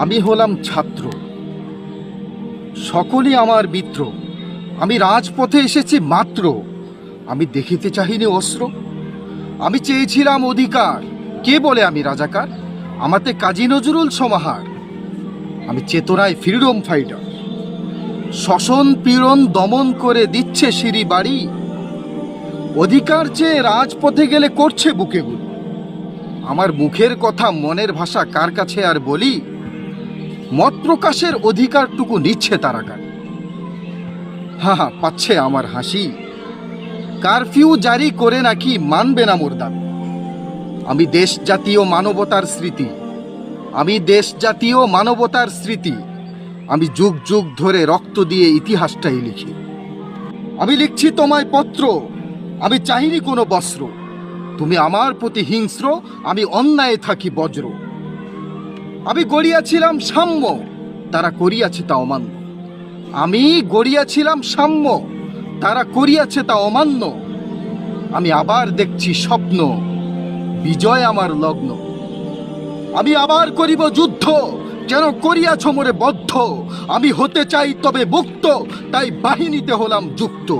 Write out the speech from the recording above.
আমি হলাম ছাত্র। সকলই আমার মিত্র। আমি রাজপথে এসেছি মাত্র। আমি দেখিতে চাহিনি অস্ত্র। আমি চেয়েছিলাম অধিকার। কে বলে আমি রাজাকার? আমাতে কাজী নজরুল সমাহার। আমি চেতনায় ফ্রিডম ফাইটার। শোষণ, পীড়ন, দমন করে দিচ্ছে সিঁড়ি বাড়ি। অধিকার চেয়ে রাজপথে গেলে করছে বুকে গুলি আমার মুখের কথা, মনের ভাষা কার কাছে আর বলি? মত প্রকাশের অধিকারটুকু নিচ্ছে তারা কার হা, পাচ্ছে আমার হাসি। কারফিউ জারি করে নাকি মানবে না মোর দাবি। আমি দেশ জাতীয় মানবতার স্মৃতি। আমি দেশ জাতীয় মানবতার স্মৃতি। আমি যুগ যুগ ধরে রক্ত দিয়ে ইতিহাসটাই লিখি। আমি লিখছি তোমায় পত্র। আমি চাইনি কোনো বস্ত্র। তুমি আমার প্রতি হিংস্র। আমি অন্যায় থাকি বজ্র। আমি গড়িয়াছিলাম সাম্য, তারা করিয়াছে তা অমান্য। আমি গড়িয়াছিলাম সাম্য, তারা করিয়াছে তা অমান্য। আমি আবার দেখছি স্বপ্ন, বিজয় আমার লগ্ন। আমি আবার করিব যুদ্ধ, যেন করিয়াছ মোরে বদ্ধ। আমি হতে চাই তবে মুক্ত, তাই বাহিনীতে হলাম যুক্ত।